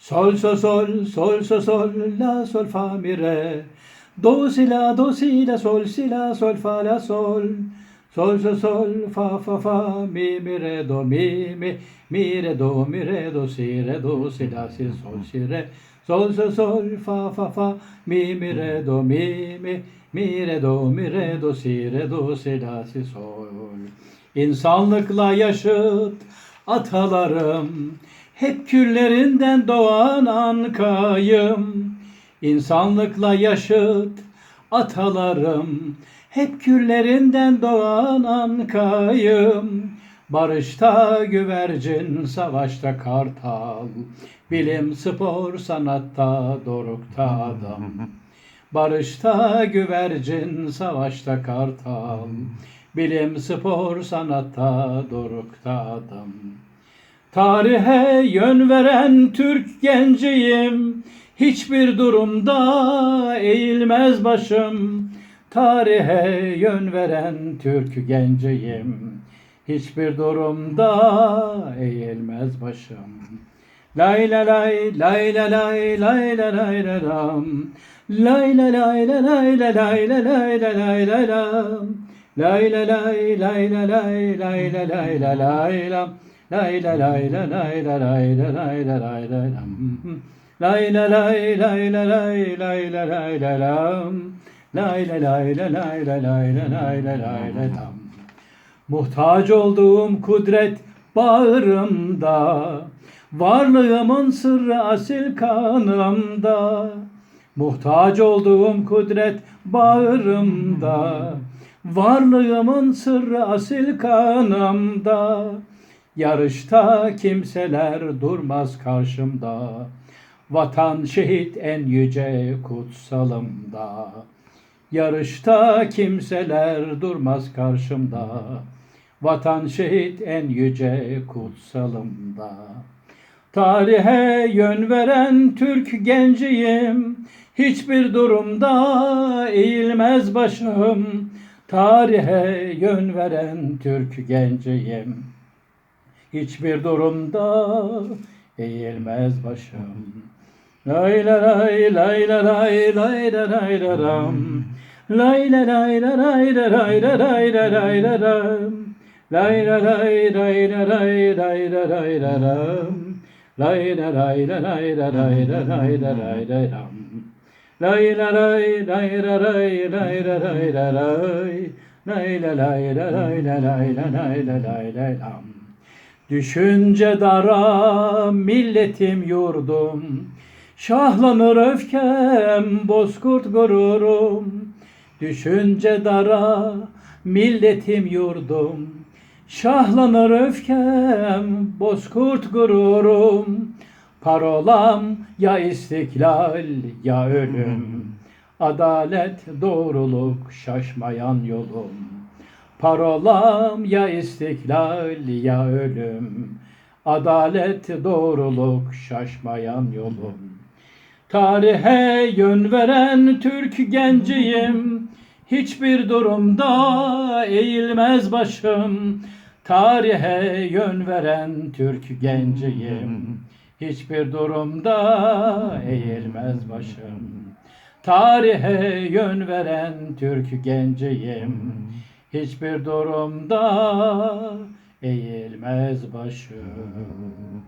Sol, sol, sol, sol, sol, sol, la, sol, fa, mi, re. Do, si, la, do, si, la, sol, si, la, sol, fa, la, sol. Sol, sol, sol, fa, fa, fa, mi, mi, re, do, mi, mi, mi, re, do, mi, re, do, si, re, do, si, la, si, sol, si, re. Sol, sol, sol, fa, fa, fa, mi, mi, re, do, mi, mi, mi, re, do, mi, re, do, si, re, do, si, la, si, sol. İnsanlıkla yaşıt atalarım, hep küllerinden doğan ankayım. İnsanlıkla yaşıt atalarım, hep küllerinden doğan ankayım. Barışta güvercin, savaşta kartal, bilim, spor, sanatta dorukta adam. Barışta güvercin, savaşta kartal, bilim, spor, sanatta dorukta adam. Tarihe yön veren Türk genciyim, hiçbir durumda eğilmez başım. Tarihe yön veren Türk genciyim, hiçbir durumda eğilmez başım. Lay la lay lay la lay lay la lay la lam. Lay la lay la lay la lay la lay la lay la lam. Lay la lay lay la lay lay la lay la lay lam. Lay la lay la lay la lay la lay la lay la lam. Lay la lay lay la lay lay la lay la lam. Lay la lay la lay la lay la lay la lay la lam. Muhtaç olduğum kudret bağrımda, varlığımın sırrı asil kanımda. Muhtaç olduğum kudret bağrımda, varlığımın sırrı asil kanımda. Yarışta kimseler durmaz karşımda, vatan şehit en yüce kutsalımda. Yarışta kimseler durmaz karşımda. Vatan şehit en yüce kutsalımda. Tarihe yön veren Türk genciyim. Hiçbir durumda eğilmez başım. Tarihe yön veren Türk genciyim. Hiçbir durumda eğilmez başım. Lay la lay lay la lay lay la lay la ram. Lay la lay la lay la lay la lay la lay la ram. Lay la lay lay la lay lay la lay la ram. Lay la lay la lay la lay la lay la lay la ram. Lay la lay lay la lay lay la lay la lay. Lay la lay la lay la lay la lay la lay la lam. Düşünce dara milletim yurdum. Şahlanır öfkem bozkurt gururum. Düşünce dara milletim yurdum. Şahlanır öfkem bozkurt gururum. Parolam ya istiklal ya ölüm. Adalet doğruluk şaşmayan yolum Parolam ya istiklal ya ölüm Adalet doğruluk şaşmayan yolum. Tarihe yön veren Türk genciyim Hiçbir durumda eğilmez başım. Tarihe yön veren Türk genciyim Hiçbir durumda eğilmez başım. Tarihe yön veren Türk genciyim Hiçbir durumda eğilmez başım